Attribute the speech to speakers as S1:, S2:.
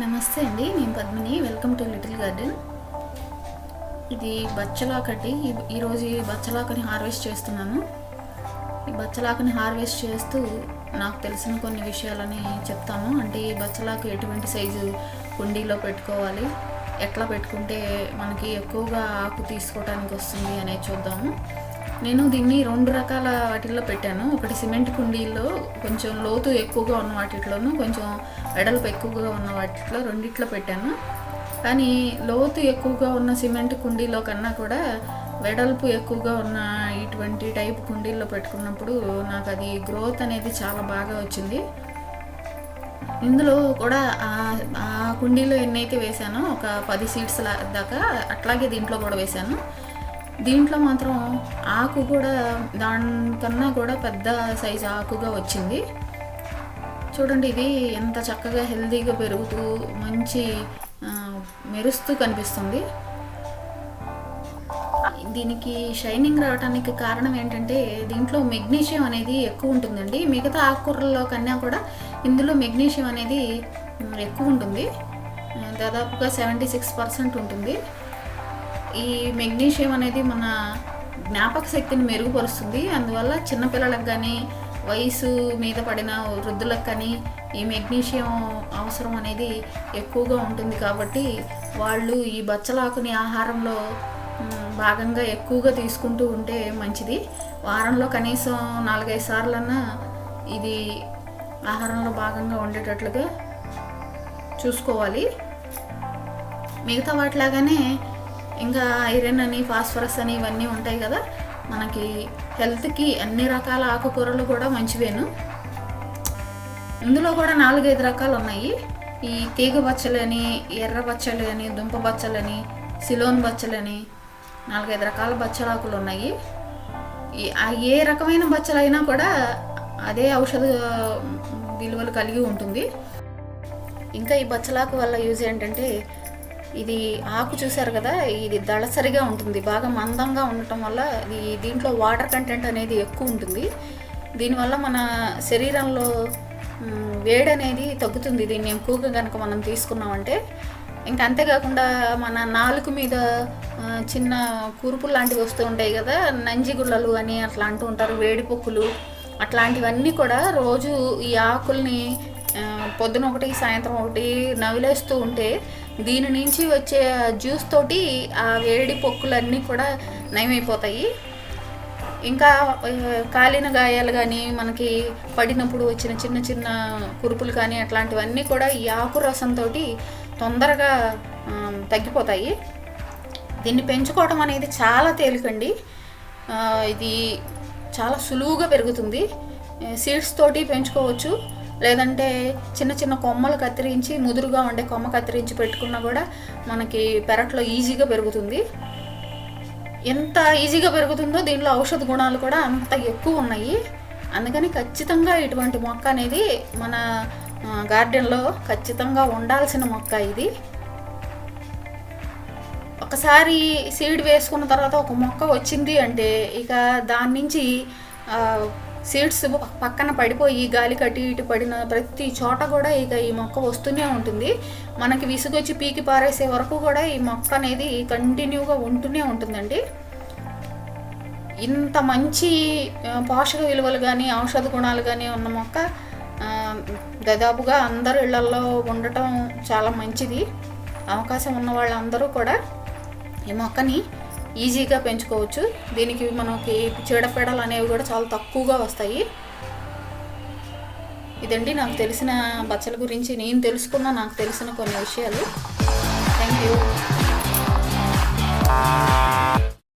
S1: నమస్తే అండి నేను Padmini. Welcome to little garden ఇది బచ్చలాకటి ఈ- ఈరోజు ఈ బచ్చలాకని హార్వెస్ట్ చేస్తున్నాను. ఈ బచ్చలాకని హార్వెస్ట్ చేస్తూ నాకు తెలిసిన కొన్ని విషయాలని చెప్తాను. అంటే ఈ బచ్చలాకు ఎటువంటి సైజు కుండీలో పెట్టుకోవాలి ఎట్లా పెట్టుకుంటే మనకి ఎక్కువగా ఆకు తీసుకోవడానికి వస్తుంది అనేది చూద్దాము. నేను దీన్ని రెండు రకాల వాటిల్లో పెట్టాను. ఒకటి సిమెంట్ కుండీల్లో కొంచెం లోతు ఎక్కువగా ఉన్న వాటిలోను కొంచెం వెడల్పు ఎక్కువగా ఉన్న వాటిలో రెండిట్లో పెట్టాను. కానీ లోతు ఎక్కువగా ఉన్న సిమెంట్ కుండీలో కన్నా కూడా వెడల్పు ఎక్కువగా ఉన్న ఇటువంటి టైప్ కుండీల్లో పెట్టుకున్నప్పుడు నాకు అది గ్రోత్ అనేది చాలా బాగా వచ్చింది. ఇందులో కూడా ఆ- కుండీలో ఎన్నైతే వేసానో ఒక పది సీడ్స్ దాకా అట్లాగే దీంట్లో కూడా వేశాను. దీంట్లో మాత్రం ఆకు కూడా దానికన్నా కూడా పెద్ద సైజు ఆకుగా వచ్చింది. చూడండి ఇది ఎంత చక్కగా హెల్తీగా పెరుగుతూ మంచి మెరుస్తూ కనిపిస్తుంది. దీనికి షైనింగ్ రావడానికి కారణం ఏంటంటే దీంట్లో మెగ్నీషియం అనేది ఎక్కువ ఉంటుందండి. మిగతా ఆకుకూరల్లో కన్నా కూడా ఇందులో మెగ్నీషియం అనేది ఎక్కువ ఉంటుంది. దాదాపుగా సెవెంటీ సిక్స్ పర్సెంట్ ఉంటుంది. ఈ మెగ్నీషియం అనేది మన జ్ఞాపక శక్తిని మెరుగుపరుస్తుంది. అందువల్ల చిన్నపిల్లలకు కానీ వయసు మీద పడిన వృద్ధులకు కానీ ఈ మెగ్నీషియం అవసరం అనేది ఎక్కువగా ఉంటుంది కాబట్టి వాళ్ళు ఈ బచ్చలాకుని ఆహారంలో భాగంగా ఎక్కువగా తీసుకుంటూ ఉంటే మంచిది. వారంలో కనీసం నాలుగైదు సార్లన్నా ఇది ఆహారంలో భాగంగా ఉండేటట్లుగా చూసుకోవాలి. మిగతా వాటిలాగానే ఇంకా ఐరన్ అని ఫాస్ఫరస్ అని ఇవన్నీ ఉంటాయి కదా. మనకి హెల్త్కి అన్ని రకాల ఆకుకూరలు కూడా మంచివేను. ఇందులో కూడా నాలుగైదు రకాలు ఉన్నాయి. ఈ తీగ బచ్చలని ఎర్ర బచ్చలు అని దుంప బచ్చలని సిలోన్ బచ్చలని నాలుగైదు రకాల బచ్చలాకులు ఉన్నాయి. ఈ ఏ రకమైన బచ్చలైనా కూడా అదే ఔషధ విలువలు కలిగి ఉంటుంది. ఇంకా ఈ బచ్చలాకు వల్ల యూజ్ ఏంటంటే ఇది ఆకు చూసారు కదా ఇది దళసరిగా ఉంటుంది. బాగా మందంగా ఉండటం వల్ల ఈ దీంట్లో వాటర్ కంటెంట్ అనేది ఎక్కువ ఉంటుంది. దీనివల్ల మన శరీరంలో వేడి అనేది తగ్గుతుంది. దీన్ని ఎక్కువగా కనుక మనం తీసుకున్నామంటే ఇంకా అంతేకాకుండా మన నాలుక మీద చిన్న కూర్పులు లాంటివి వస్తూ ఉంటాయి కదా నంజిగుళ్ళలు అని అట్లా అంటూ ఉంటారు వేడిపొక్కులు అట్లాంటివన్నీ కూడా రోజు ఈ ఆకుల్ని పొద్దున ఒకటి సాయంత్రం ఒకటి నవిలేస్తూ ఉంటే దీని నుంచి వచ్చే జ్యూస్ తోటి ఆ వేడి పొక్కులన్నీ కూడా నయమైపోతాయి. ఇంకా కాలిన గాయాలు కానీ మనకి పడినప్పుడు వచ్చిన చిన్న చిన్న కురుపులు కానీ అట్లాంటివన్నీ కూడా ఈ ఆకు రసంతో తొందరగా తగ్గిపోతాయి. దీన్ని పెంచుకోవడం అనేది చాలా తేలికండి. ఇది చాలా సులువుగా పెరుగుతుంది. సీడ్స్ తోటి పెంచుకోవచ్చు. లేదంటే చిన్న చిన్న కొమ్మలు కత్తిరించి ముదురుగా ఉండే కొమ్మ కత్తిరించి పెట్టుకున్నా కూడా మనకి పెరట్లో ఈజీగా పెరుగుతుంది. ఎంత ఈజీగా పెరుగుతుందో దీనిలో ఔషధ గుణాలు కూడా అంత ఎక్కువ ఉన్నాయి. అందుకని ఖచ్చితంగా ఇటువంటి మొక్క అనేది మన గార్డెన్లో ఖచ్చితంగా ఉండాల్సిన మొక్క ఇది. ఒకసారి సీడ్ వేసుకున్న తర్వాత ఒక మొక్క వచ్చింది అంటే ఇక దాని నుంచి సీడ్స్ పక్కన పడిపోయి గాలి కట్టి ఇటు పడిన ప్రతి చోట కూడా ఇక ఈ మొక్క వస్తూనే ఉంటుంది. మనకి విసుగొచ్చి పీకి పారేసే వరకు కూడా ఈ మొక్క అనేది కంటిన్యూగా ఉంటూనే ఉంటుందండి. ఇంత మంచి పోషక విలువలు కానీ ఔషధ గుణాలు కానీ ఉన్న మొక్క దాదాపుగా అందరు ఇళ్ళలో ఉండటం చాలా మంచిది. అవకాశం ఉన్న వాళ్ళందరూ కూడా ఈ మొక్కని ఈజీగా పెంచుకోవచ్చు. దీనికి మనకి చీడపీడలు అనేవి కూడా చాలా తక్కువగా వస్తాయి. ఇదండి నాకు తెలిసిన బచ్చల గురించి. నేను తెలుసుకున్న నాకు తెలిసిన కొన్ని విషయాలు. Thank you